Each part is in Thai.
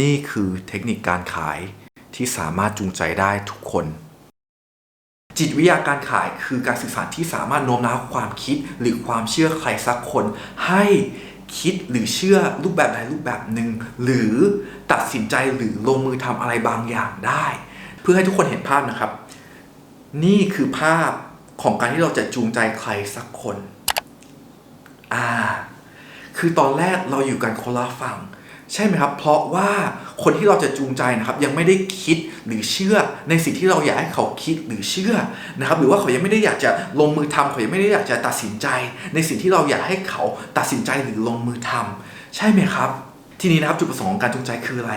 นี่คือเทคนิคการขายที่สามารถจูงใจได้ทุกคน จิตวิทยาการขายคือการสื่อสารที่สามารถโน้มน้าวความคิดหรือความเชื่อใครสักคน ให้คิดหรือเชื่อรูปแบบใดรูปแบบหนึ่งหรือตัดสินใจหรือลงมือทำอะไรบางอย่างได้ เพื่อให้ทุกคนเห็นภาพนะครับ นี่คือภาพของการที่เราจะจูงใจใครสักคน อ่า คือตอนแรกเราอยู่กันคนละฝั่ง ใช่ไหมครับ เพราะว่าคนที่เราจะจูงใจนะครับ ยังไม่ได้คิดหรือเชื่อในสิ่งที่เราอยากให้เขาคิดหรือเชื่อนะครับ หรือว่าเขายังไม่ได้อยากจะลงมือทำเขายังไม่ได้อยากจะตัดสินใจ ในสิ่งที่เราอยากให้เขาตัดสินใจหรือลงมือทำใช่ไหมครับ ทีนี้นะครับจุดประสงค์ของการจูงใจคืออะไร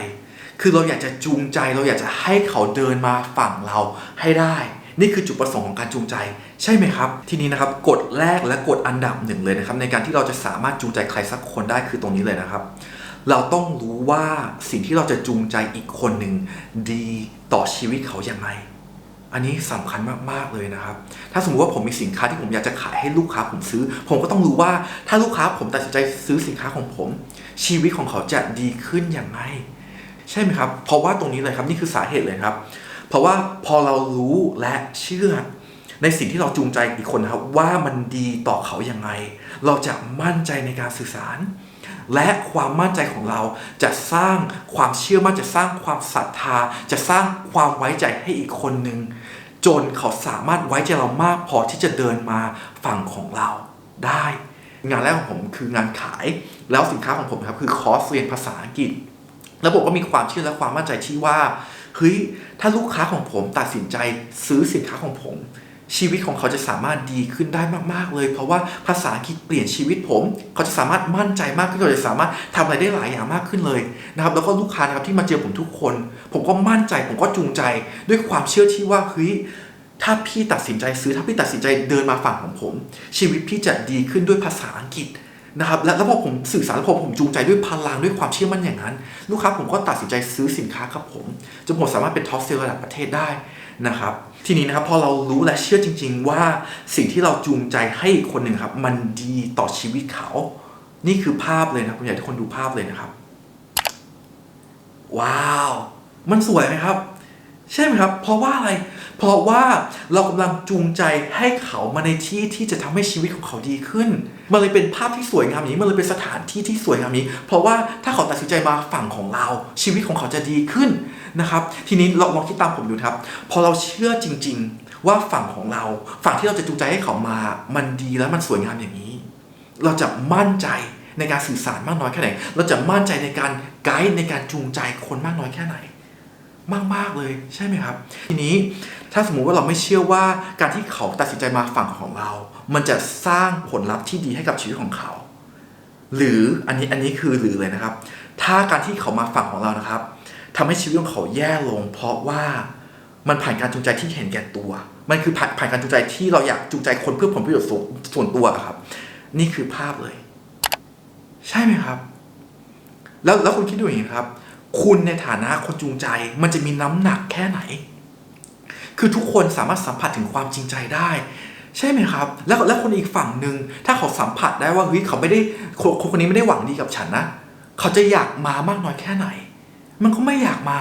คือเราอยากจะจูงใจเราอยากจะให้เขาเดินมาฝั่งเราให้ได้ นี่คือจุดประสงค์ของการจูงใจ ใช่ไหมครับ ทีนี้นะครับกฎแรกและกฎอันดับหนึ่งเลยนะครับ ในการที่เราจะสามารถจูงใจใครสักคนได้คือตรงนี้เลยนะครับ เราต้องรู้ว่าสิ่งที่เราจะจูงใจอีกคนหนึ่งดีต่อชีวิตเขาอย่างไรอันนี้สำคัญมาก ๆ เลยนะครับ ถ้าสมมติว่าผมมีสินค้าที่ผมอยากจะขายให้ลูกค้าผมซื้อ ผมก็ต้องรู้ว่าถ้าลูกค้าผมตัดสินใจซื้อสินค้าของผม ชีวิตของเขาจะดีขึ้นอย่างไรใช่ไหมครับ เพราะว่าตรงนี้เลยครับนี่คือสาเหตุเลยครับ เพราะว่าพอเรารู้และเชื่อ ในสิ่งที่เราจูงใจอีกคนนะครับว่ามันดีต่อเขาอย่างไรเราจะมั่นใจในการสื่อสาร และความมั่นใจของเราจะสร้างความเชื่อมั่นจะสร้างความศรัทธา จะสร้างความไว้ใจให้อีกคนหนึ่งจนเขาสามารถไว้ใจเรามากพอที่จะเดินมาฝั่งของเราได้ งานแรกของผมคืองานขาย แล้วสินค้าของผมครับคือคอร์สเรียนภาษาอังกฤษ แล้วผมก็มีความเชื่อและความมั่นใจที่ว่าเฮ้ยถ้าลูกค้าของผมตัดสินใจซื้อสินค้าของผม ชีวิตของเขาจะสามารถดีขึ้นได้มาก ๆ เลย เพราะว่าภาษาอังกฤษเปลี่ยนชีวิตผม เขาจะสามารถมั่นใจมากขึ้นเขาจะสามารถทำอะไรได้หลายอย่างมากขึ้นเลยนะครับแล้วก็ลูกค้านะครับที่มาเจอผมทุกคน ผมก็มั่นใจผมก็จูงใจ ด้วยความเชื่อที่ว่าเฮ้ยถ้าพี่ตัดสินใจซื้อถ้าพี่ตัดสินใจเดินมาฝั่งของผม ชีวิตพี่จะดีขึ้นด้วยภาษาอังกฤษนะครับและแล้วพอผมสื่อสารแล้วพอผมจูงใจด้วยพลังด้วยความเชื่อมั่นอย่างนั้น ลูกค้าผมก็ตัดสินใจซื้อสินค้ากับผมจนผมสามารถเป็นท็อปเซลล์ระดับประเทศได้นะครับ ทีนี้นะครับพอเรารู้และเชื่อจริง ๆ ว่าสิ่งที่เราจูงใจให้อีกคนหนึ่งครับ มันดีต่อชีวิตเขา นี่คือภาพเลยนะผมอยากให้ทุกคนดูภาพเลยนะครับ ว้าว มันสวยไหมครับ ใช่ไหมครับ เพราะว่าอะไร เพราะว่าเรากำลังจูงใจให้เขามาในที่ที่จะทำให้ชีวิตของเขาดีขึ้น มันเลยเป็นภาพที่สวยงามอย่างนี้ มันเลยเป็นสถานที่ที่สวยงามนี้ เพราะว่าถ้าเขาตัดสินใจมาฝั่งของเรา ชีวิตของเขาจะดีขึ้นนะครับ ทีนี้ลองลองคิดตามผมดูครับ พอเราเชื่อจริง ๆ ว่าฝั่งของเรา ฝั่งที่เราจะจูงใจให้เขามา มันดีและมันสวยงามอย่างนี้ เราจะมั่นใจในการสื่อสารมากน้อยแค่ไหน เราจะมั่นใจในการไกด์ในการจูงใจคนมากน้อยแค่ไหน มาก ๆ เลยใช่ไหมครับ ทีนี้ถ้าสมมุติว่าเราไม่เชื่อว่าการที่เขาตัดสินใจมาฝั่งของเรา มันจะสร้างผลลัพธ์ที่ดีให้กับชีวิตของเขา หรืออันนี้อันนี้คือหรือเลยนะครับ ถ้าการที่เขามาฝั่งของเรานะครับทำให้ชีวิตของเขาแย่ลง เพราะว่ามันผ่านการจูงใจที่เห็นแก่ตัว มันคือผ่านผ่านการจูงใจที่เราอยากจูงใจคนเพื่อผลประโยชน์ส่วนส่วนตัวครับ นี่คือภาพเลย ใช่ไหมครับ แล้วแล้วคุณคิดดูอย่างนี้ครับ คุณในฐานะคนจูงใจ มันจะมีน้ำหนักแค่ไหน คือทุกคนสามารถสัมผัสถึงความจริงใจได้ ใช่ไหมครับ แล้วแล้วคนอีกฝั่งหนึ่งถ้าเขาสัมผัสได้ว่าเฮ้ยเขาไม่ได้คนคนนี้ไม่ได้หวังดีกับฉันนะเขาจะอยากมามากน้อยแค่ไหน มันก็ไม่อยากมา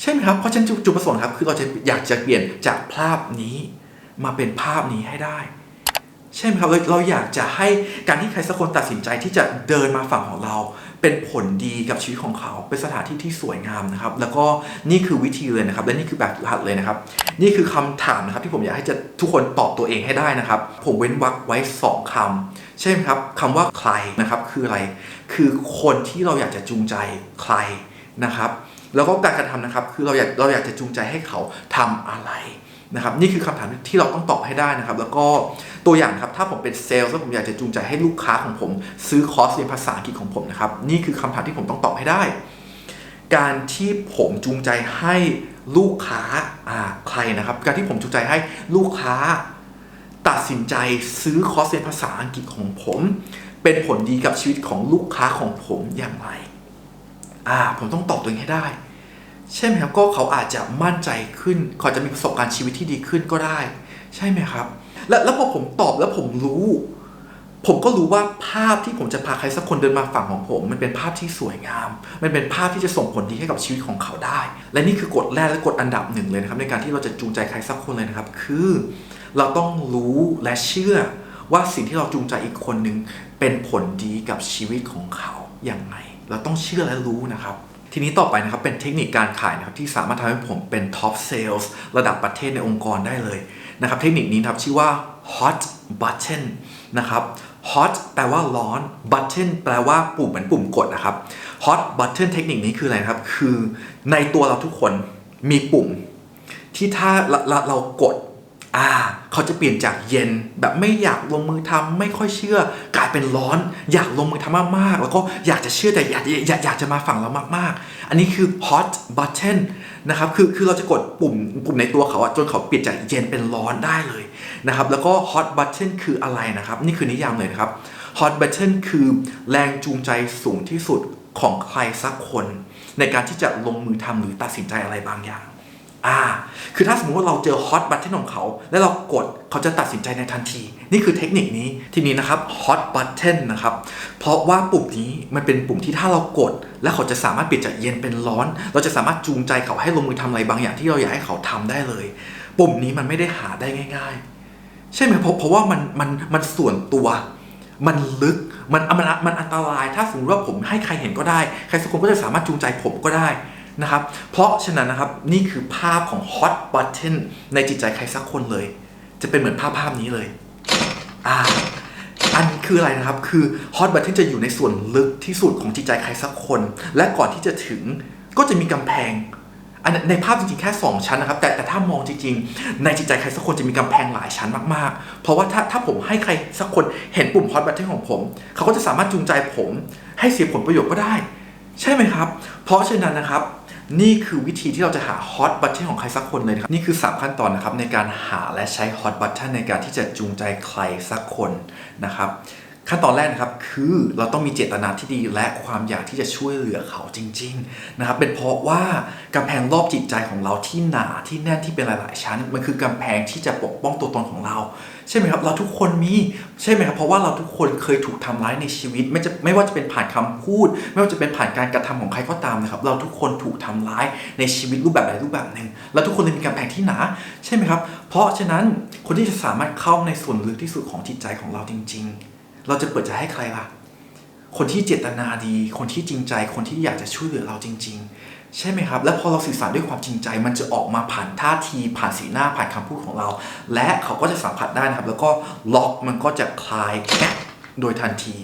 ใช่ไหมครับเพราะฉะนั้นจุดจุดประสงค์ครับ คือเราจะอยากจะเปลี่ยนจากภาพนี้ มาเป็นภาพนี้ให้ได้ ใช่ไหมครับเราเราอยากจะให้การที่ใครสักคนตัดสินใจที่จะเดินมาฝั่งของเรา เป็นผลดีกับชีวิตของเขา เป็นสถานที่ที่สวยงามนะครับ แล้วก็นี่คือวิธีเลยนะครับ และนี่คือแบบฝึกหัดเลยนะครับ นี่คือคำถามนะครับที่ผมอยากให้จะทุกคนตอบตัวเองให้ได้นะครับ ผมเว้นวรรคไว้สองคำใช่ไหมครับคำว่าใครนะครับคืออะไร คือคนที่เราอยากจะจูงใจใครนะครับแล้วก็การกระทำนะครับ คือเราอยากเราอยากจะจูงใจให้เขาทำอะไรนะครับ นี่คือคำถามที่เราต้องตอบให้ได้นะครับ แล้วก็ ตัวอย่างครับถ้าผมเป็นเซลล์แล้วผมอยากจะจูงใจให้ลูกค้าของผม ซื้อคอร์สเรียนภาษาอังกฤษของผมนะครับนี่คือคำถามที่ผมต้องตอบให้ได้ การที่ผมจูงใจให้ลูกค้าอ่าใครนะครับ การที่ผมจูงใจให้ลูกค้า ตัดสินใจซื้อคอร์สเรียนภาษาอังกฤษของผม เป็นผลดีกับชีวิตของลูกค้าของผมอย่างไรอ่าผมต้องตอบตัวเองให้ได้ใช่ไหมครับก็เขาอาจจะมั่นใจขึ้นเขาจะมีประสบการณ์ชีวิตที่ดีขึ้นก็ได้ ใช่ไหมครับ และแล้วพอผมตอบแล้วผมรู้ ผมก็รู้ว่าภาพที่ผมจะพาใครสักคนเดินมาฝั่งของผม มันเป็นภาพที่สวยงาม มันเป็นภาพที่จะส่งผลดีให้กับชีวิตของเขาได้ และนี่คือกฎแรกและกฎอันดับหนึ่งเลยนะครับ ในการที่เราจะจูงใจใครสักคนเลยนะครับ คือ เราต้องรู้และเชื่อว่าสิ่งที่เราจูงใจอีกคนหนึ่งเป็นผลดีกับชีวิตของเขาอย่างไรเราต้องเชื่อและรู้นะครับทีนี้ต่อไปนะครับเป็นเทคนิคการขายนะครับที่สามารถทำให้ผมเป็นท็อปเซลส์ระดับประเทศในองค์กรได้เลย นะครับเทคนิคนี้ครับชื่อว่า hot button นะครับ hot แปลว่าร้อน button แปลว่าปุ่มเหมือนปุ่มกดนะครับ hot button เทคนิคนี้คืออะไรครับ คือในตัวเราทุกคนมีปุ่ม ที่ถ้าเราเรากด อ่าเขาจะเปลี่ยนจากเย็นแบบไม่อยากลงมือทำไม่ค่อยเชื่อกลายเป็นร้อน อยากลงมือทำมากๆ แล้วก็อยากจะเชื่อแต่อยากอยากอยากจะมาฝั่งเรามากๆ อันนี้คือ hot button นะครับคือคือเราจะกดปุ่มปุ่มในตัวเขาอะจนเขาเปลี่ยนจากเย็นเป็นร้อนได้เลยนะครับแล้วก็ hot button คืออะไรนะครับ นี่คือนิยามเลยนะครับ hot button คือแรงจูงใจสูงที่สุดของใครสักคน ในการที่จะลงมือทำหรือตัดสินใจอะไรบางอย่าง อ่า คือถ้าสมมติว่าเราเจอฮอตบัต o n ของเขา แล้วเรากดเขาจะตัดสินใจในทันที นี่คือเทคนิคนี้ทีนี้นะครับฮอตบัต o n นะครับ เพราะว่าปุ่มนี้มันเป็นปุ่มที่ถ้าเรากด แล้วเขาจะสามารถเปลี่ยนจากเย็นเป็นร้อน เราจะสามารถจูงใจเขาให้ลงมือทำอะไรบางอย่างที่เราอยากให้เขาทำได้เลย ปุ่มนี้มันไม่ได้หาได้ง่าย ๆ ใช่ไหมเพราะเพราะว่ามันมันมันส่วนตัว มันลึกมันมันมันอันตราย ถ้าสมมติว่าผมให้ใครเห็นก็ได้ ใครสักคนก็จะสามารถจูงใจผมก็ได้ นะครับ เพราะฉะนั้นนะครับนี่คือภาพของ hot button ในจิตใจใครสักคนเลย จะเป็นเหมือนภาพภาพนี้เลยอ่าอันนี้คืออะไรนะครับ คือ hot button จะอยู่ในส่วนลึกที่สุดของจิตใจใครสักคน และก่อนที่จะถึงก็จะมีกำแพงอันในภาพจริงๆแค่ 2 ชั้นนะครับ แต่แต่ถ้ามองจริงๆ ในจิตใจใครสักคนจะมีกำแพงหลายชั้นมากๆ เพราะว่าถ้าถ้าผมให้ใครสักคนเห็นปุ่ม hot button ของผม เขาก็จะสามารถจูงใจผม ให้เสียผลประโยชน์ก็ได้ ใช่ไหมครับ เพราะฉะนั้นนะครับ นี่คือวิธีที่เราจะหาฮอตบัตเทนของใครสักคนเลยนะครับ นี่คือ 3 ขั้นตอนนะครับในการหาและใช้ฮอตบัตเทนในการที่จะจูงใจใครสักคนนะครับ ขั้นตอนแรกนะครับคือเราต้องมีเจตนาที่ดีและความอยากที่จะช่วยเหลือเขาจริงๆนะครับเป็นเพราะว่ากำแพงรอบจิตใจของเราที่หนาที่แน่นที่เป็นหลาย ๆ ชั้น มันคือกำแพงที่จะปกป้องตัวตนของเรา ใช่ไหมครับเราทุกคนมีใช่ไหมครับเพราะว่าเราทุกคนเคยถูกทำร้ายในชีวิต ไม่จะไม่ว่าจะเป็นผ่านคำพูด ไม่ว่าจะเป็นผ่านการกระทำของใครก็ตามนะครับเราทุกคนถูกทำร้ายในชีวิตรูปแบบใดรูปแบบหนึ่งแล้วทุกคนเลยมีกำแพงที่หนา ใช่ไหมครับเพราะฉะนั้นคนที่จะสามารถเข้าในส่วนลึกที่สุดของจิตใจของเราจริง ๆ เราจะเปิดใจให้ใครล่ะ คนที่เจตนาดี คนที่จริงใจ คนที่อยากจะช่วยเหลือเราจริง ๆ ใช่ไหมครับ แล้วพอเราสื่อสารด้วยความจริงใจ มันจะออกมาผ่านท่าที ผ่านสีหน้า ผ่านคำพูดของเรา และเขาก็จะสัมผัสได้นะครับ แล้วก็ล็อกมันก็จะคลายแกะโดยทันที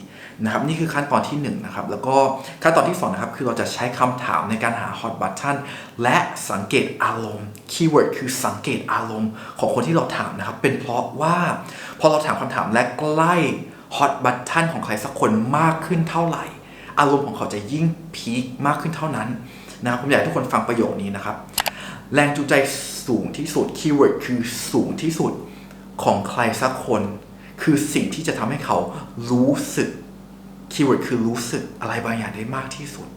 นะครับนี่คือขั้นตอนที่1นงนะครับ แล้วก็ขั้นตอนที่2นะครับคือเราจะใช้คำถามในการหา hot button และสังเกตอารมณ์คีย์เวิร์ดคือสังเกตอารมณ์ของคนที่เราถามนะครับ เป็นเพราะว่าพอเราถามคำถามและใกล้ ฮอตบัตทันของใครสักคนมากขึ้นเท่าไหร่ อารมณ์ของเขาจะยิ่งพีคมากขึ้นเท่านั้นนะครับผมอยากให้ทุกคนฟังประโยคนี้นะครับ แรงจูงใจสูงที่สุดคีย์เวิร์ดคือสูงที่สุดของใครสักคน คือสิ่งที่จะทำให้เขารู้สึกคีย์เวิร์ดคือรู้สึกอะไรบางอย่างได้มากที่สุด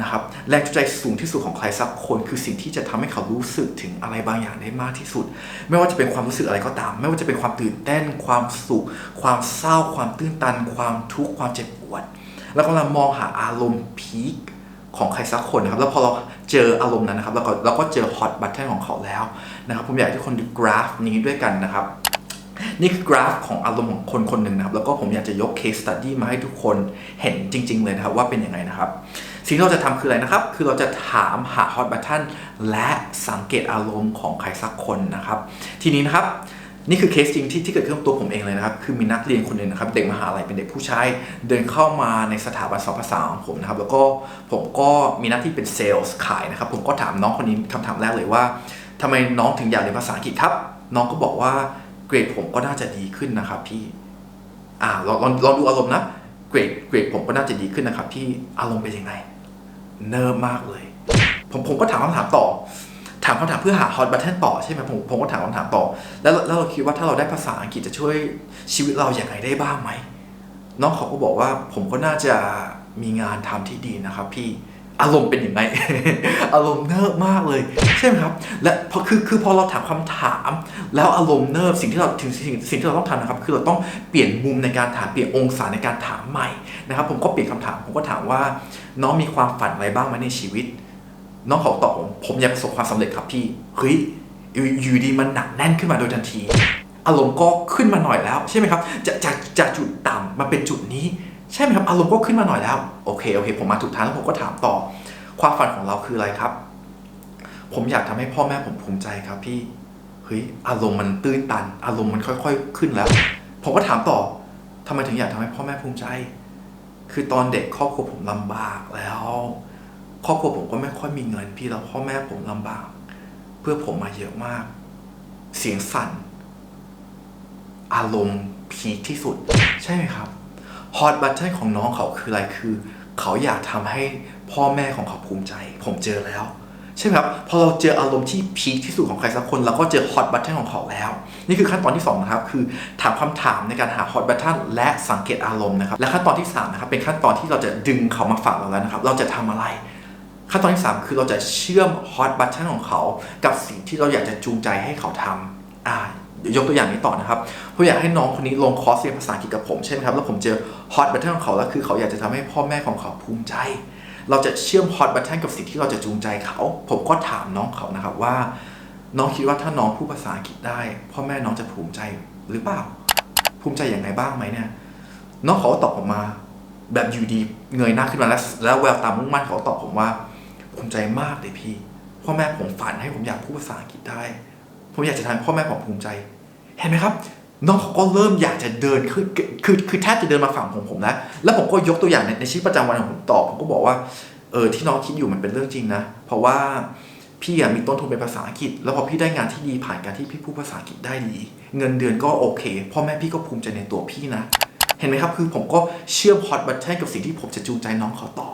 นะครับแรงจูงใจสูงที่สุดของใครสักคนคือสิ่งที่จะทำให้เขารู้สึกถึงอะไรบางอย่างได้มากที่สุด ไม่ว่าจะเป็นความรู้สึกอะไรก็ตาม ไม่ว่าจะเป็นความตื่นเต้น ความสุข ความเศร้า ความตื้นตัน ความทุกข์ความเจ็บปวดแล้วก็เรามองหาอารมณ์พีคของใครสักคนนะครับ แล้วพอเราเจออารมณ์นั้นนะครับเราก็เราก็เจอฮอตบัตเทนของเขาแล้วนะครับผมอยากให้ทุกคนดูกราฟนี้ด้วยกันนะครับนี่คือกราฟของอารมณ์ของคนคนหนึ่งนะครับ แล้วก็ผมอยากจะยก case study มาให้ทุกคนเห็นจริง ๆ เลยนะครับว่าเป็นยังไงนะครับ สิ่งที่เราจะทำคืออะไรนะครับ คือเราจะถามหา hot button และสังเกตอารมณ์ของใครสักคนนะครับ ทีนี้นะครับนี่คือเคสจริงที่ที่เกิดขึ้นกับตัวผมเองเลยนะครับ คือมีนักเรียนคนหนึ่งนะครับ เด็กมหาลัยเป็นเด็กผู้ชายเดินเข้ามาในสถาบันสอนภาษาของผมนะครับ แล้วก็ผมก็มีหน้าที่เป็นเซลล์ขายนะครับ ผมก็ถามน้องคนนี้คำถามแรกเลยว่าทำไมน้องถึงอยากเรียนภาษาอังกฤษครับ น้องก็บอกว่าเกรดผมก็น่าจะดีขึ้นนะครับพี่อ่าลองลองลองดูอารมณ์นะเกรดเกรดผมก็น่าจะดีขึ้นนะครับพี่อารมณ์เป็นยังไง เนิร์ฟมากเลย ผมผมก็ถามคำถามต่อ ถามคำถามเพื่อหา hot button ต่อใช่ไหมผมผมก็ถามคำถามต่อ แล้วแล้วเราคิดว่าถ้าเราได้ภาษาอังกฤษจะช่วยชีวิตเราอย่างไรได้บ้างไหมน้องเขาก็บอกว่าผมก็น่าจะมีงานทำที่ดีนะครับ พี่อารมณ์เป็นอย่างไรอารมณ์เนิบมากเลยใช่ไหมครับ และพอคือคือพอเราถามคำถาม แล้วอารมณ์เนิบสิ่งที่เราถึงสิ่งสิ่งที่เราต้องทำนะครับ คือเราต้องเปลี่ยนมุมในการถามเปลี่ยนองศาในการถามใหม่นะครับ ผมก็เปลี่ยนคำถามผมก็ถามว่า น้องมีความฝันอะไรบ้างไหมในชีวิต น้องเขาตอบผมผมอยากประสบความสำเร็จครับพี่เฮ้ยอยู่ดีมันหนักแน่นขึ้นมาโดยทันที อารมณ์ก็ขึ้นมาหน่อยแล้วใช่ไหมครับจากจากจากจุดต่ำมาเป็นจุดนี้ ใช่ไหมครับอารมณ์ก็ขึ้นมาหน่อยแล้วโอเคโอเค ผมมาถูกทางแล้วผมก็ถามต่อ ความฝันของเราคืออะไรครับ ผมอยากทำให้พ่อแม่ผมภูมิใจครับพี่เฮ้ยอารมณ์มันตื้นตัน อารมณ์มันค่อย ๆ ขึ้นแล้ว ผมก็ถามต่อทำไมถึงอยากทำให้พ่อแม่ภูมิใจ คือตอนเด็กครอบครัวผมลำบากแล้ว ครอบครัวผมก็ไม่ค่อยมีเงินพี่แล้วพ่อแม่ผมลำบาก เพื่อผมมาเยอะมาก เสียงสั่น อารมณ์พีคที่สุด ใช่ไหมครับฮอตบัตเทนของน้องเขาคืออะไรคือ เขาอยากทำให้พ่อแม่ของเขาภูมิใจ ผมเจอแล้ว ใช่ไหมครับพอเราเจออารมณ์ที่พีคที่สุดของใครสักคนเราก็เจอฮอตบัตเทนของเขาแล้ว นี่คือขั้นตอนที่สองนะครับคือถามคำถามในการหาฮอตบัตเทนและสังเกตอารมณ์นะครับและขั้นตอนที่สามนะครับเป็นขั้นตอนที่เราจะดึงเขามาฝั่งเราแล้วนะครับ เราจะทำอะไร ขั้นตอนที่ 3 คือเราจะเชื่อมฮอตบัต t ั n ของเขา กับสิ่งที่เราอยากจะจูงใจให้เขาทำอ่าเดี๋ยวยกตัวอย่างนี้ต่อนะครับผมอยากให้น้องคนนี้ลงคอร์สเรียนภาษาอังกฤษกับผมใช่ไหมครับ แล้วผมเจอฮอตบัต t ั n ของเขาแล้วคือเขาอยากจะทำให้พ่อแม่ของเขาภูมิใจ เราจะเชื่อมฮอตบัต t ั n กับสิ่งที่เราจะจูงใจเขา ผมก็ถามน้องเขานะครับว่า น้องคิดว่าถ้าน้องพูดภาษาอังกฤษได้ พ่อแม่น้องจะภูมิใจหรือเปล่า ภูมิใจอย่างไรบ้างไหมเนี่ย น้องเขาตอบผมมา แบบอยู่ดีเงยหน้าขึ้นมาแล้ว แล้วแววตามุ่งมั่นเขาตอบผมว่า ภูมิใจมากเลยพี่ พ่อแม่ผมฝันให้ผมอยากพูดภาษาอังกฤษได้ ผมอยากจะทำพ่อแม่ผมภูมิใจ เห็นไหมครับ น้องเขาก็เริ่มอยากจะเดินคือคือคือแทบจะเดินมาฝั่งผมผมแล้วแล้วผมก็ยกตัวอย่างในในชีวิตประจำวันของผมตอบผมก็บอกว่าเออที่น้องคิดอยู่มันเป็นเรื่องจริงนะ เพราะว่าพี่อะมีต้นทุนเป็นภาษาอังกฤษ แล้วพอพี่ได้งานที่ดีผ่านการที่พี่พูดภาษาอังกฤษได้ดี เงินเดือนก็โอเคพ่อแม่พี่ก็ภูมิใจในตัวพี่นะ เห็นไหมครับ คือผมก็เชื่อมฮอตบัตเทนกับสิ่งที่ผมจะจูงใจน้องเขาต่อ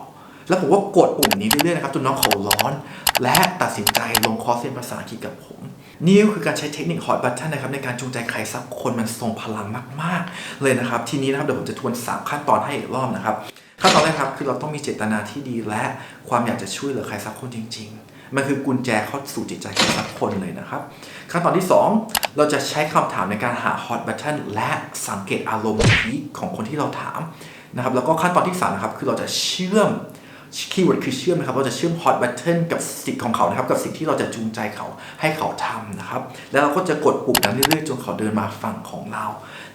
แล้วผมก็กดปุ่มนี้เรื่อยๆนะครับจนน้องเขาร้อน และตัดสินใจลงคอร์สเรียนภาษาอังกฤษกับผม นี่ก็คือการใช้เทคนิคฮอตบัตเทนนะครับในการจูงใจใครสักคนมันทรงพลังมาก ๆ เลยนะครับ ทีนี้นะครับเดี๋ยวผมจะทวน 3 ขั้นตอนให้อีกรอบนะครับขั้นตอนแรกครับคือเราต้องมีเจตนาที่ดีและความอยากจะช่วยเหลือใครสักคนจริง ๆมันคือกุญแจเข้าสู่จิตใจใครสักคนเลยนะครับ ขั้นตอนที่ 2 เราจะใช้คำถามในการหา hot button และสังเกตอารมณ์พีคของคนที่เราถามนะครับ แล้วก็ขั้นตอนที่3นะครับคือเราจะเชื่อม คีย์เวิร์ดคือเชื่อมนะครับ เราจะเชื่อม hot button กับสิ่งของเขานะครับ กับสิ่งที่เราจะจูงใจเขาให้เขาทำนะครับ แล้วเราก็จะกดปุ่มนั้นเรื่อยๆ จนเขาเดินมาฝั่งของเรา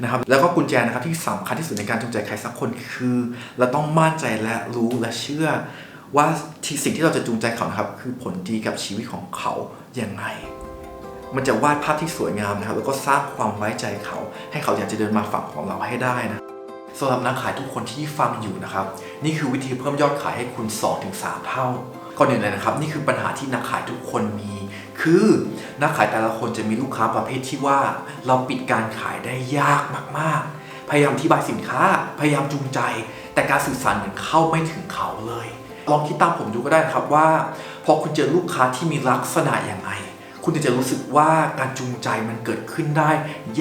นะครับ แล้วก็กุญแจนะครับที่สำคัญที่สุดในการจูงใจใครสักคนคือ เราต้องมั่นใจและรู้และเชื่อ ว่าที่สิ่งที่เราจะจูงใจเขานะครับ คือผลดีกับชีวิตของเขาอย่างไงมันจะวาดภาพที่สวยงามนะครับ แล้วก็สร้างความไว้ใจเขา ให้เขาอยากจะเดินมาฝั่งของเราให้ได้นะ สำหรับนักขายทุกคนที่ฟังอยู่นะครับ นี่คือวิธีเพิ่มยอดขายให้คุณ 2-3 เท่าก่อนอื่นเลยนะครับ นี่คือปัญหาที่นักขายทุกคนมี คือนักขายแต่ละคนจะมีลูกค้าประเภทที่ว่า เราปิดการขายได้ยากมากๆ พยายามอธิบายสินค้า พยายามจูงใจ แต่การสื่อสารเหมือนเข้าไม่ถึงเขาเลย ลองคิดตามผมดูก็ได้นะครับว่า พอคุณเจอลูกค้าที่มีลักษณะอย่างไรคุณจะรู้สึกว่าการจูงใจมันเกิดขึ้นได้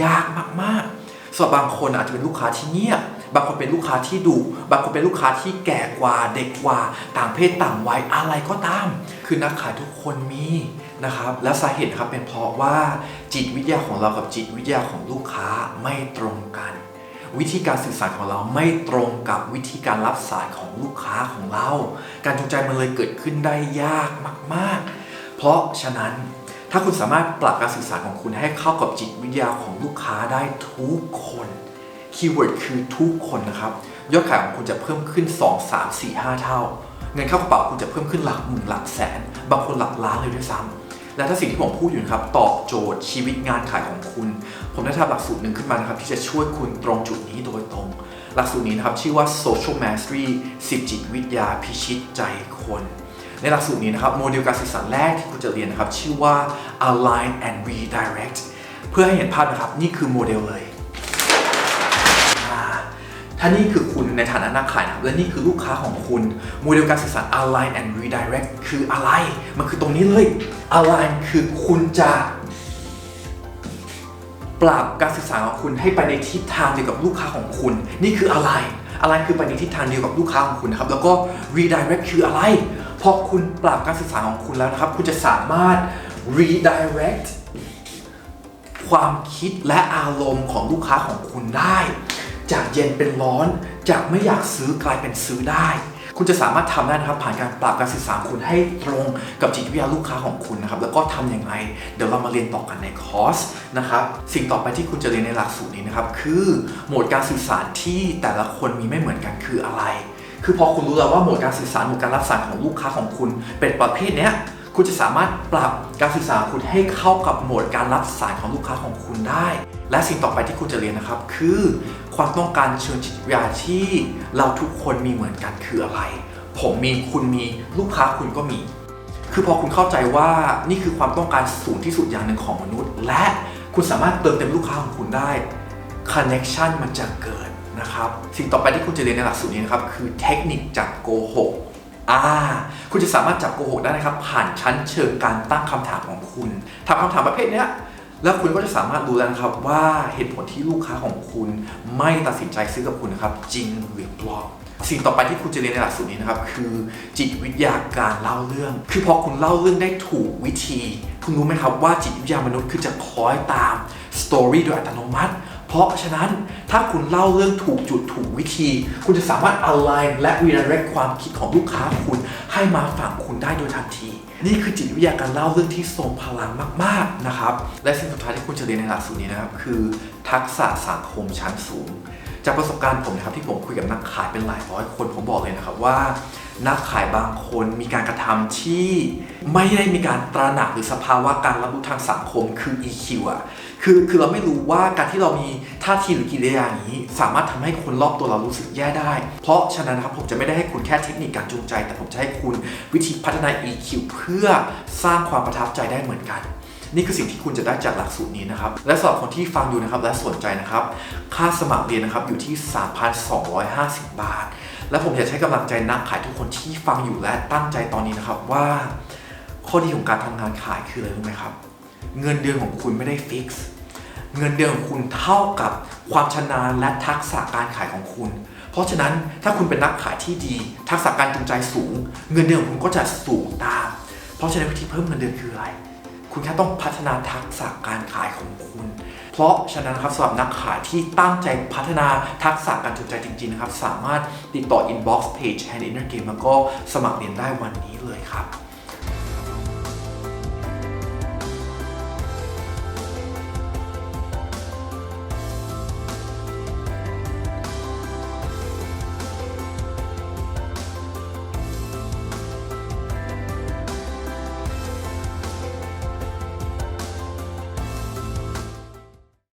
ยากมากๆสำหรับบางคนอาจจะเป็นลูกค้าที่เงียบ บางคนเป็นลูกค้าที่ดุบางคนเป็นลูกค้าที่แก่กว่าเด็กกว่า ต่างเพศต่างวัยอะไรก็ตาม คือนักขายทุกคนมีนะครับและสาเหตุครับเป็นเพราะว่าจิตวิทยาของเรากับจิตวิทยาของลูกค้าไม่ตรงกัน วิธีการสื่อสารของเราไม่ตรงกับวิธีการรับสายของลูกค้าของเรา การจูงใจมันเลยเกิดขึ้นได้ยากมากๆ เพราะฉะนั้นถ้าคุณสามารถปรับการสื่อสารของคุณให้เข้ากับจิตวิทยาของลูกค้าได้ทุกคน คีย์เวิร์ดคือทุกคนนะครับ ยอดขายของคุณจะเพิ่มขึ้น 2 3 4 5 เท่า เงินเข้ากระเป๋าคุณจะเพิ่มขึ้นหลักหมื่นหลักแสน บางคนหลักล้านเลยด้วยซ้ำและถ้าสิ่งที่ผมพูดอยู่นะครับ ตอบโจทย์ชีวิตงานขายของคุณ ผมได้ทำหลักสูตรหนึ่งขึ้นมานะครับ ที่จะช่วยคุณตรงจุดนี้โดยตรง หลักสูตรนี้นะครับชื่อว่า social mastery 10 จิตวิทยาพิชิตใจคนในหลักสูตรนี้นะครับโมเดลการสื่อสารแรกที่คุณจะเรียนนะครับ ชื่อว่า align and redirect เพื่อให้เห็นภาพนะครับ นี่คือโมเดลเลย ถ้านี่คือคุณในฐานะนักขายนะครับและนี่คือลูกค้าของคุณโมเดลการสื่อสาร align and redirect คืออะไร มันคือตรงนี้เลย align คือคุณจะปรับการสื่อสารของคุณให้ไปในทิศทางเดียวกับลูกค้าของคุณ นี่คือ align align คือไปในทิศทางเดียวกับลูกค้าของคุณนะครับ แล้วก็ redirect คืออะไร พอคุณปรับการสื่อสารของคุณแล้วนะครับ คุณจะสามารถ redirect ความคิดและอารมณ์ของลูกค้าของคุณได้ จากเย็นเป็นร้อน จากไม่อยากซื้อกลายเป็นซื้อได้ คุณจะสามารถทำได้นะครับ ผ่านการปรับการสื่อสารคุณให้ตรงกับจิตวิทยาลูกค้าของคุณนะครับแล้วก็ทำยังไง เดี๋ยวเรามาเรียนต่อกันในคอร์สนะครับสิ่งต่อไปที่คุณจะเรียนในหลักสูตรนี้นะครับคือโหมดการสื่อสารที่แต่ละคนมีไม่เหมือนกันคืออะไร คือพอคุณรู้แล้วว่าโหมดการสื่อสารโหมดการรับสารของลูกค้าของคุณ เป็นประเภทเนี้ยคุณจะสามารถปรับการสื่อสารคุณให้เข้ากับโหมดการรับสารของลูกค้าของคุณได้ และสิ่งต่อไปที่คุณจะเรียนนะครับ คือความต้องการเชิงจิตวิทยาที่เราทุกคนมีเหมือนกันคืออะไร ผมมีคุณมีลูกค้าคุณก็มี คือพอคุณเข้าใจว่านี่คือความต้องการสูงที่สุดอย่างหนึ่งของมนุษย์ และคุณสามารถเติมเต็มลูกค้าของคุณได้ connection มันจะเกิดนะครับสิ่งต่อไปที่คุณจะเรียนในหลักสูตรนี้นะครับคือเทคนิคจับโกหกอ่าคุณจะสามารถจับโกหกได้นะครับ ผ่านชั้นเชิงการตั้งคำถามของคุณถามคำถามประเภทเนี้ย แล้วคุณก็จะสามารถดูแล้วนะครับว่าเหตุผลที่ลูกค้าของคุณไม่ตัดสินใจซื้อกับคุณนะครับ จริงหรือปลอมสิ่งต่อไปที่คุณจะเรียนในหลักสูตรนี้นะครับ คือจิตวิทยาการเล่าเรื่อง คือพอคุณเล่าเรื่องได้ถูกวิธี คุณรู้ไหมครับว่าจิตวิทยามนุษย์คือจะคล้อยตามสตอรี่โดยอัตโนมัติ เพราะฉะนั้นถ้าคุณเล่าเรื่องถูกจุดถูกวิธี คุณจะสามารถ align และ redirect ความคิดของลูกค้าคุณให้มาฝั่งคุณได้โดยทันที นี่คือจิตวิทยาการเล่าเรื่องที่ทรงพลังมาก ๆ นะครับ และสิ่งสุดท้ายที่คุณจะเรียนในหลักสูตรนี้นะครับ คือทักษะสังคมชั้นสูง จากประสบการณ์ผมนะครับที่ผมคุยกับนักขายเป็นหลายร้อยคนผมบอกเลยนะครับว่านักขายบางคนมีการกระทำที่ไม่ได้มีการตระหนักหรือสภาวะการรับรู้ทางสังคมคือ EQ อะ คือคือเราไม่รู้ว่าการที่เรามีท่าทีหรือกิริยาอย่างนี้ สามารถทำให้คนรอบตัวเรารู้สึกแย่ได้ เพราะฉะนั้นนะครับผมจะไม่ได้ให้คุณแค่เทคนิคการจูงใจ แต่ผมจะให้คุณวิธีพัฒนา EQ เพื่อสร้างความประทับใจได้เหมือนกัน นี่คือสิ่งที่คุณจะได้จากหลักสูตรนี้นะครับ และสำหรับคนที่ฟังอยู่นะครับและสนใจนะครับ ค่าสมัครเรียนนะครับอยู่ที่ 3,250 บาท และผมอยากใช้กำลังใจนักขายทุกคนที่ฟังอยู่และตั้งใจตอนนี้นะครับว่า ข้อดีของการทำงานขายคืออะไรรู้ไหมครับ เงินเดือนของคุณไม่ได้ฟิกซ์เงินเดือนของคุณเท่ากับความชำนาญและทักษะการขายของคุณ เพราะฉะนั้นถ้าคุณเป็นนักขายที่ดี ทักษะการจูงใจสูง เงินเดือนของคุณก็จะสูงตาม เพราะฉะนั้นวิธีเพิ่มเงินเดือนคืออะไร คุณแค่ต้องพัฒนาทักษะการขายของคุณ เพราะฉะนั้นครับสำหรับนักขายที่ตั้งใจพัฒนาทักษะการจูงใจจริงๆนะครับสามารถติดต่อ inbox page Hand Inner Game แล้วก็สมัครเรียนได้วันนี้เลยครับ